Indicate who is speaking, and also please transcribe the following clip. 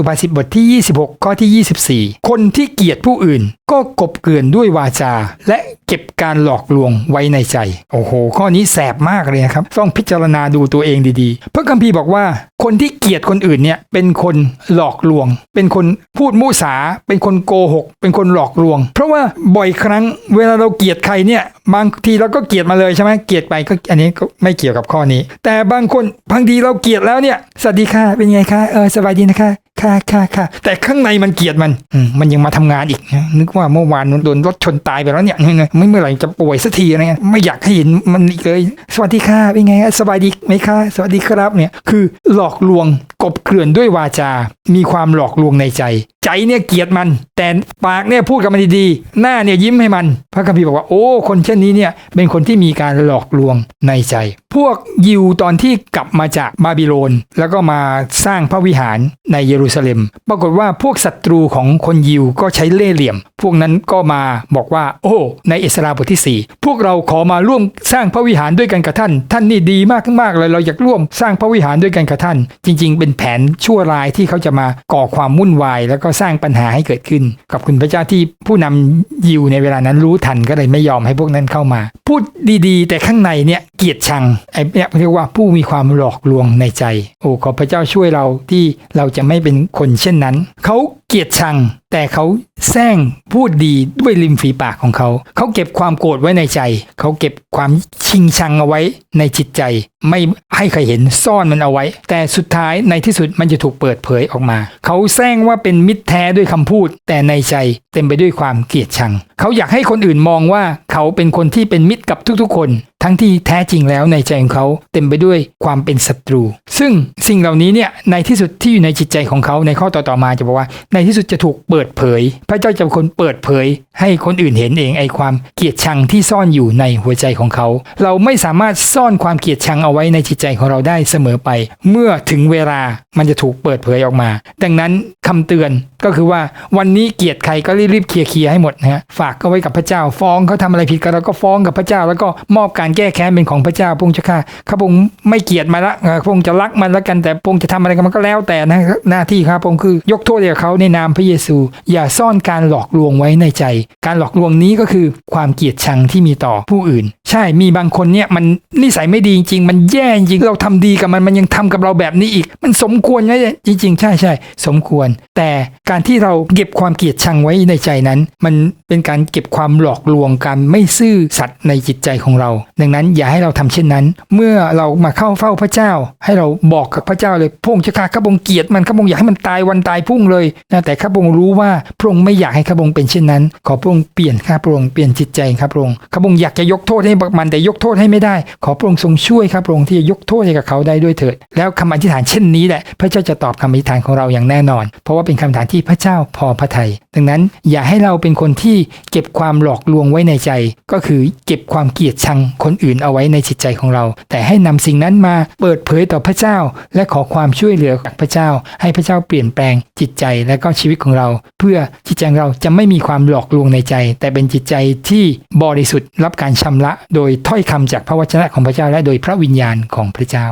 Speaker 1: สุภาษิตบทที่ 26 ข้อที่ 24 คนที่เกลียดผู้อื่น ก็กบเกลื่อนด้วยวาจา และเก็บการหลอกลวงไว้ในใจ โอ้โห ข้อนี้แสบมากเลยนะครับ ต้องพิจารณาดูตัวเองดีๆ พระคัมภีร์บอกว่า คนที่เกลียดคนอื่นเนี่ยเป็นคนหลอกลวง เป็นคนพูดมุสา เป็นคนโกหก เป็นคนหลอกลวง เพราะว่าบ่อยครั้งเวลาเราเกลียดใครเนี่ยบางทีเราก็เกลียดมาเลยใช่ไหมเกลียดไปก็อันนี้ก็ไม่เกี่ยวกับข้อนี้ แต่บางคนบางทีเราเกลียดแล้วเนี่ยสวัสดีค่ะเป็นไงคะเออสบายดีนะคะ ค่ะค่ะค่ะแต่ข้างในมันเกลียดมันมันยังมาทำงานอีกนะนึกว่าเมื่อวานโดนรถชนตายไปแล้วเนี่ยไม่เมื่อไหร่จะป่วยสักทีอะไรเงี้ยไม่อยากให้เห็นมันอีกเลย สวัสดีค่ะเป็นไงสบายดีไหมคะสวัสดีครับเนี่ยคือหลอกลวงกบเกลื่อนด้วยวาจา มีความหลอกลวงในใจ ใจเนี่ยเกลียดมัน แต่ปากเนี่ยพูดกับมันดีๆ หน้าเนี่ยยิ้มให้มัน พระคัมภีร์บอกว่าโอ้คนเช่นนี้เนี่ยเป็นคนที่มีการหลอกลวงในใจ พวกยิวตอนที่กลับมาจากบาบิโลน แล้วก็มาสร้างพระวิหารในเยรูซาเล็ม ปรากฏว่าพวกศัตรูของคนยิวก็ใช้เล่ห์เหลี่ยม พวกนั้นก็มาบอกว่า โอ้ในเอสราบทที่ 4 พวกเราขอมาร่วมสร้างพระวิหารด้วยกันกับท่าน ท่านนี่ดีมากมากเลยเราอยากร่วมสร้างพระวิหารด้วยกันกับท่าน จริง ๆ เป็นแผนชั่วร้ายที่เขาจะมาก่อความวุ่นวาย แล้วก็สร้างปัญหาให้เกิดขึ้น กับคุณพระเจ้าที่ผู้นำยิวในเวลานั้นรู้ทันก็เลยไม่ยอมให้พวกนั้นเข้ามา พูดดีๆ แต่ข้างในเนี่ย เกียดชังไอ้เนี่ยเรียกว่าผู้มีความหลอกลวงในใจ โอ้ขอพระเจ้าช่วยเราที่เราจะไม่เป็นคนเช่นนั้น เขาเกียดชัง แต่เขาแซงพูดดีด้วยริมฝีปากของเขา เขาเก็บความโกรธไว้ในใจ เขาเก็บความชิงชังเอาไว้ในจิตใจไม่ให้ใครเห็นซ่อนมันเอาไว้ แต่สุดท้ายในที่สุดมันจะถูกเปิดเผยออกมา เขาแซงว่าเป็นมิตรแท้ด้วยคำพูด แต่ในใจเต็มไปด้วยความเกลียดชัง เขาอยากให้คนอื่นมองว่าเขาเป็นคนที่เป็นมิตรกับทุกๆ คน ทั้งที่แท้จริงแล้วในใจของเขาเต็มไปด้วยความเป็นศัตรู ซึ่งสิ่งเหล่านี้เนี่ยในที่สุดที่อยู่ในจิตใจของเขาในข้อต่อๆมาจะบอกว่า ในที่สุดจะถูกเปิดเผย พระเจ้าจะเป็นคนเปิดเผย ให้คนอื่นเห็นเองไอความเกลียดชังที่ซ่อนอยู่ในหัวใจของเขา เราไม่สามารถซ่ซ่อนความเกลียดชังเอาไว้ในจิตใจของเราได้เสมอไป เมื่อถึงเวลามันจะถูกเปิดเผยออกมา ดังนั้นคำเตือนก็คือว่าวันนี้เกลียดใครก็รีบๆเคลียร์เคลียร์ให้หมดนะฮะฝากก็ไว้กับพระเจ้า ฟ้องเขาทำอะไรผิดก็เราก็ฟ้องกับพระเจ้า แล้วก็มอบการแก้แค้นเป็นของพระเจ้าพระองค์จะฆ่าข้าพงค์ไม่เกลียดมาละพระองค์จะรักมันล้วกันแต่พระองค์จะทำอะไรกับมันก็แล้วแต่นะหน้าที่ครับพระองค์คือยกโทษให้เขาในนามพระเยซู อย่าซ่อนการหลอกลวงไว้ในใจ การหลอกลวงนี้ก็คือความเกลียดชังที่มีต่อผู้อื่น ใช่มีบางคนเนี่ยมันนิสัยไม่ดีจริง มันแย่จริงเราทำดีกับมันมันยังทำกับเราแบบนี้อีก มันสมควรไหมจริง ๆ ใช่ใช่สมควร แต่การที่เราเก็บความเกลียดชังไว้ในใจนั้น มันเป็นการเก็บความหลอกลวงการไม่ซื่อสัตย์ในจิตใจของเรา ดังนั้นอย่าให้เราทำเช่นนั้น เมื่อเรามาเข้าเฝ้าพระเจ้า ให้เราบอกกับพระเจ้าเลยพงค์จะฆ่าข้าพงเกลียดมันข้าพงอยากให้มันตายวันตายพุ่งเลยนะแต่ข้าพงรู้ว่าพระองค์ไม่อยากให้ข้าพงเป็นเช่นนั้น ขอพระองค์เปลี่ยนข้าพระองค์เปลี่ยนจิตใจข้าพระองค์ข้าพงอยากจะยกโทษให้มันแต่ยกโทษให้ไม่ได้ ขอพระองค์ทรงช่วยข้าพระองค์ที่จะยกโทษให้กับเขาได้ด้วยเถิด แล้วคำอธิษฐานเช่นนี้แหละ พระเจ้าจะตอบคำอธิษฐานของเราอย่างแน่นอน เพราะว่าเป็นคำอธิษฐานที่พระเจ้าพอพระทัยดังนั้นอย่าให้เราเป็นคนที่เก็บความหลอกลวงไว้ในใจ ก็คือเก็บความเกลียดชังคนอื่นเอาไว้ในจิตใจของเรา แต่ให้นำสิ่งนั้นมาเปิดเผยต่อพระเจ้า และขอความช่วยเหลือจากพระเจ้า ให้พระเจ้าเปลี่ยนแปลงจิตใจและก็ชีวิตของเรา เพื่อจิตใจเราจะไม่มีความหลอกลวงในใจ แต่เป็นจิตใจที่บริสุทธิ์รับการชำระ โดยถ้อยคำจากพระวจนะของเจ้าและโดยพระวิญญาณของพระเจ้า